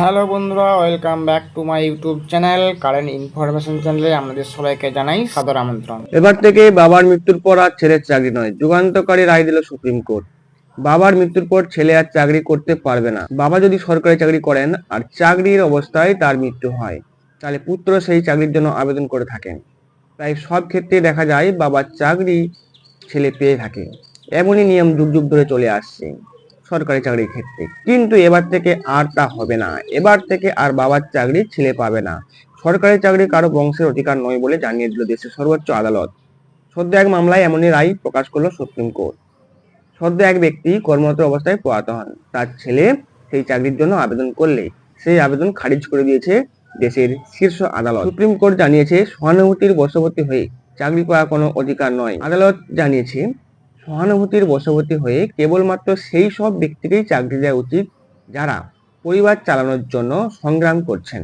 Hello বন্ধুরা, welcome back to my YouTube channel, current information চ্যানেলে আমাদের সবাইকে জানাই সাদর আমন্ত্রণ। এবার থেকে বাবার মৃত্যুর পর আর ছেলের চাকরি নয়, যুগান্তকারী রায় দিল সুপ্রিম কোর্ট। বাবার মৃত্যুর পর ছেলে আর চাকরি করতে পারবে না। বাবা যদি সরকারি চাকরি করেন, আর চাকরির অবস্থায় তার মৃত্যু হয়, তাহলে পুত্র সেই চাকরির জন্য আবেদন করে থাকেন। প্রায় সব ক্ষেত্রে দেখা যায়, বাবার চাকরি ছেলে পেয়ে থাকে। এমনই নিয়ম যুগ যুগ ধরে চলে আসছে। সরকারি চাকরির ক্ষেত্রে। কিন্তু এবার থেকে আর তা হবে না। এবার থেকে আর বাবার চাকরি ছেলে পাবে না। সরকারি চাকরি কারও বংশের অধিকার নয় বলে জানিয়ে দিল দেশের সর্বোচ্চ আদালত। সদ্য এক মামলায় এমনই রায় প্রকাশ করল সুপ্রিম কোর্ট। সদ্য এক ব্যক্তি কর্মরত অবস্থায় প্রয়াত হন। তার ছেলে সেই চাকরির জন্য আবেদন করলে সেই আবেদন খারিজ করে দিয়েছে দেশের শীর্ষ আদালত। সুপ্রিম কোর্ট জানিয়েছে সহানুভূতির বশবর্তী হয়ে চাকরি পাওয়ার কোনো অধিকার নয়। আদালত জানিয়েছে সহানুভূতির বশবর্তী হয়ে কেবলমাত্র সেই সব ব্যক্তিকেই চাকরি দেওয়া উচিত যারা পরিবার চালানোর জন্য সংগ্রাম করছেন।